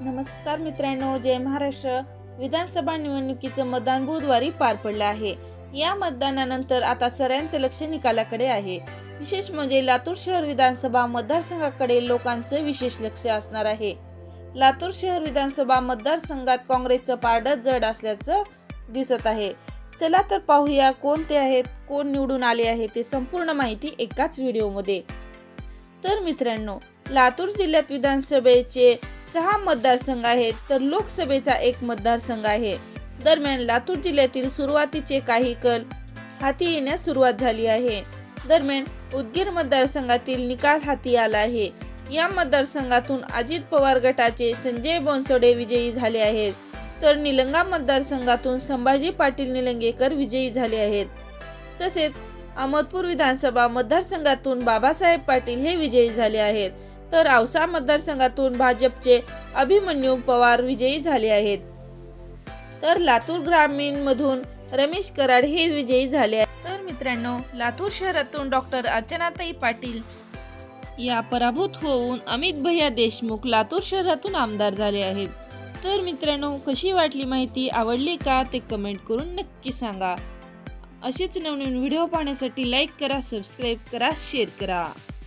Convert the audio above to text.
नमस्कार मित्रांनो जय महाराष्ट्र. विधानसभा निवडणुकीचं मतदान बुधवारी पार पडलं आहे. या मतदानानंतर आता सगळ्यांचं लक्ष निकालाकडे आहे. विशेष म्हणजे लातूर शहर विधानसभा मतदारसंघाकडे लोकांचं विशेष लक्ष असणार आहे. लातूर शहर विधानसभा मतदारसंघात काँग्रेसचं पारडं जड असल्याचं दिसत आहे. चला तर पाहूया कोणते आहेत कोण निवडून आले आहे ते संपूर्ण माहिती एकाच व्हिडिओमध्ये. तर मित्रांनो लातूर जिल्ह्यात विधानसभेचे सहा मतदारसंघ आहेत तर लोकसभेचा एक मतदारसंघ आहे. दरम्यान लातूर जिल्ह्यातील सुरुवातीचे काही कल हाती येण्यास सुरुवात झाली आहे. दरम्यान उदगीर मतदारसंघातील निकाल हाती आला आहे. या मतदारसंघातून अजित पवार गटाचे संजय बोनसोडे विजयी झाले आहेत. तर निलंगा मतदारसंघातून संभाजी पाटील निलंगेकर विजयी झाले आहेत. तसेच अहमदपूर विधानसभा मतदारसंघातून बाबासाहेब पाटील हे विजयी झाले आहेत. तर औसा मतदारसंघातून भाजपचे अभिमन्यू पवार विजयी झाले आहेत. तर लातूर ग्रामीण मधून रमेश कराड हे विजयी झाले आहेत. तर मित्रांनो लातूर शहरातून डॉक्टर अर्चनाताई पाटील या पराभूत होऊन अमित भैया देशमुख लातूर शहरातून आमदार झाले आहेत. तर मित्रांनो कशी वाटली माहिती आवडली का ते कमेंट करून नक्की सांगा. असेच नवनवीन व्हिडिओ पाहण्यासाठी लाईक करा सबस्क्राईब करा शेअर करा.